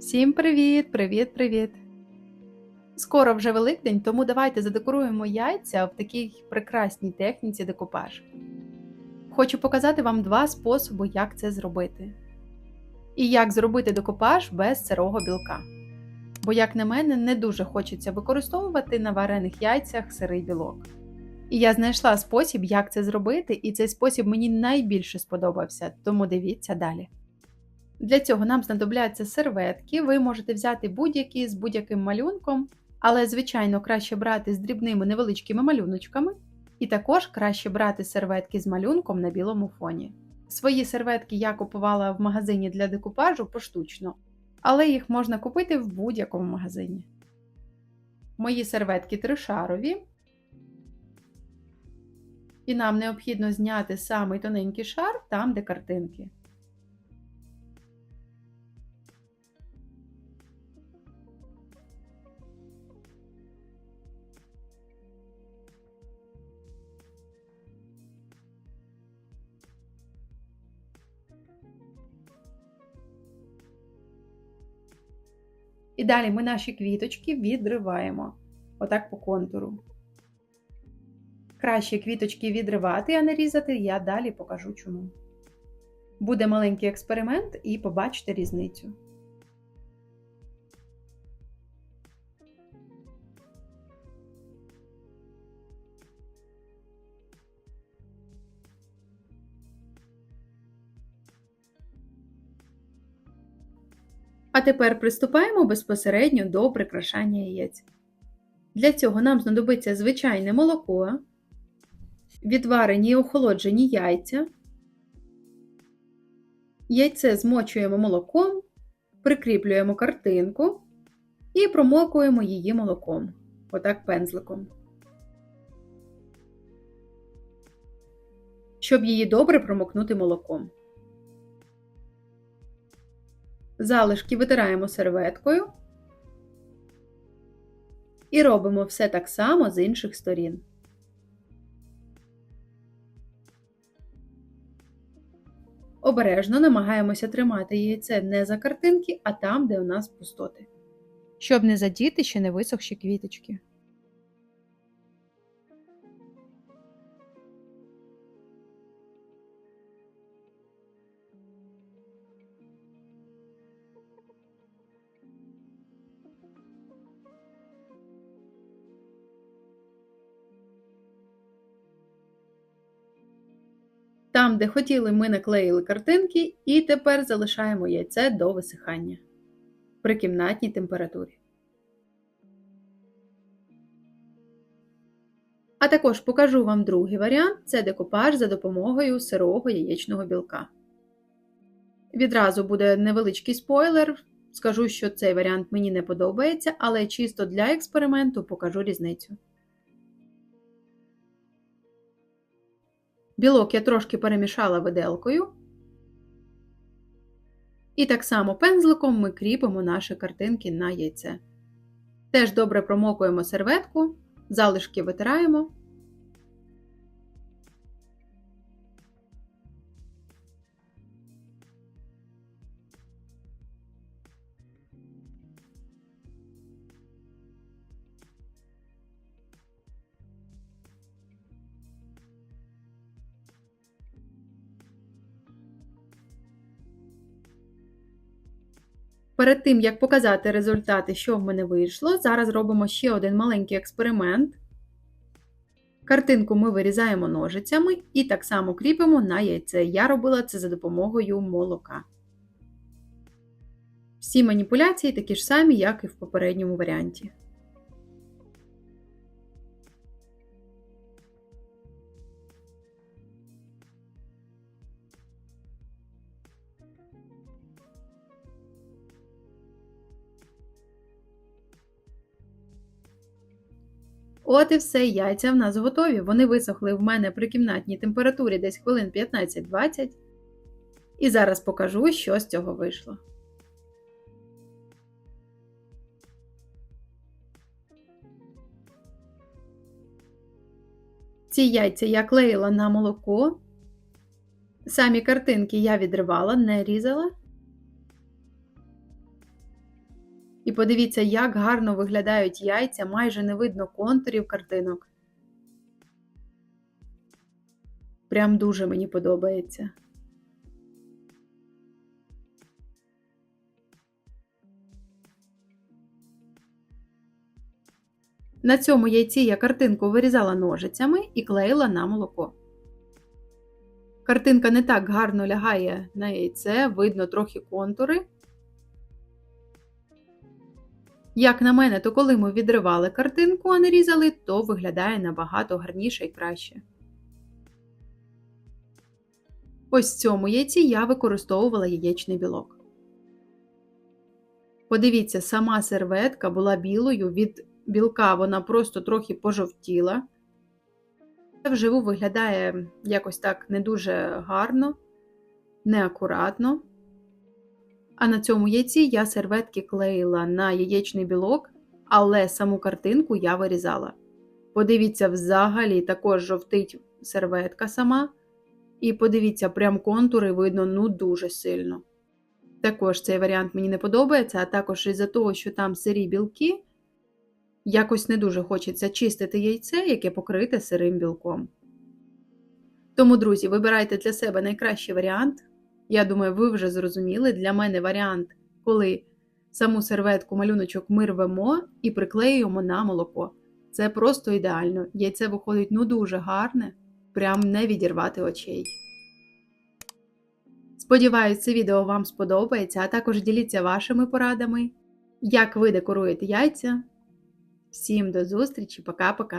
Всім привіт, привіт, привіт! Скоро вже Великдень, тому давайте задекоруємо яйця в такій прекрасній техніці декупаж. Хочу показати вам два способи, як це зробити. І як зробити декупаж без сирого білка. Бо, як на мене, не дуже хочеться використовувати на варених яйцях сирий білок. І я знайшла спосіб, як це зробити, і цей спосіб мені найбільше сподобався, тому дивіться далі. Для цього нам знадобляться серветки. Ви можете взяти будь-які з будь-яким малюнком, але, звичайно, краще брати з дрібними невеличкими малюночками, і також краще брати серветки з малюнком на білому фоні. Свої серветки я купувала в магазині для декупажу поштучно, але їх можна купити в будь-якому магазині. Мої серветки тришарові. І нам необхідно зняти самий тоненький шар там, де картинки. І далі ми наші квіточки відриваємо отак по контуру. Краще квіточки відривати, а не різати, я далі покажу чому. Буде маленький експеримент і побачите різницю. А тепер приступаємо безпосередньо до прикрашання яєць. Для цього нам знадобиться звичайне молоко, відварені і охолоджені яйця. Яйце змочуємо молоком, прикріплюємо картинку і промокуємо її молоком, отак пензликом. Щоб її добре промокнути молоком. Залишки витираємо серветкою і робимо все так само з інших сторін. Обережно намагаємося тримати яйце не за картинки, а там, де у нас пустоти. Щоб не задіти ще не висохші квіточки. Там, де хотіли, ми наклеїли картинки, і тепер залишаємо яйце до висихання при кімнатній температурі. А також покажу вам другий варіант це декупаж за допомогою сирого яєчного білка. Відразу буде невеличкий спойлер. Скажу, що цей варіант мені не подобається, але чисто для експерименту покажу різницю. Білок я трошки перемішала виделкою. І так само пензликом ми кріпимо наші картинки на яйце. Теж добре промокуємо серветку, залишки витираємо. Перед тим, як показати результати, що в мене вийшло, зараз робимо ще один маленький експеримент. Картинку ми вирізаємо ножицями і так само кріпимо на яйце. Я робила це за допомогою молока. Всі маніпуляції такі ж самі, як і в попередньому варіанті. От і все, яйця в нас готові. Вони висохли в мене при кімнатній температурі десь хвилин 15-20. І зараз покажу, що з цього вийшло. Ці яйця я клеїла на молоко. Самі картинки я відривала, не різала. І подивіться, як гарно виглядають яйця, майже не видно контурів картинок. Прям дуже мені подобається. На цьому яйці я картинку вирізала ножицями і клеїла на молоко. Картинка не так гарно лягає на яйце, видно трохи контури. Як на мене, то коли ми відривали картинку, а не різали, то виглядає набагато гарніше і краще. Ось в цьому яйці я використовувала яєчний білок. Подивіться, сама серветка була білою, від білка вона просто трохи пожовтіла. Це Вживу виглядає якось так не дуже гарно, неакуратно. А на цьому яйці я серветки клеїла на яєчний білок, але саму картинку я вирізала. Подивіться, взагалі також жовтить серветка сама. І подивіться, прям контури видно ну дуже сильно. Також цей варіант мені не подобається, а також із-за того, що там сирі білки, якось не дуже хочеться чистити яйце, яке покрите сирим білком. Тому, друзі, вибирайте для себе найкращий варіант. Я думаю, ви вже зрозуміли. Для мене варіант, коли саму серветку малюночок ми рвемо і приклеюємо на молоко. Це просто ідеально. Яйце виходить ну дуже гарне, прям не відірвати очей. Сподіваюсь, це відео вам сподобається, а також діліться вашими порадами, як ви декоруєте яйця. Всім до зустрічі, пока-пока!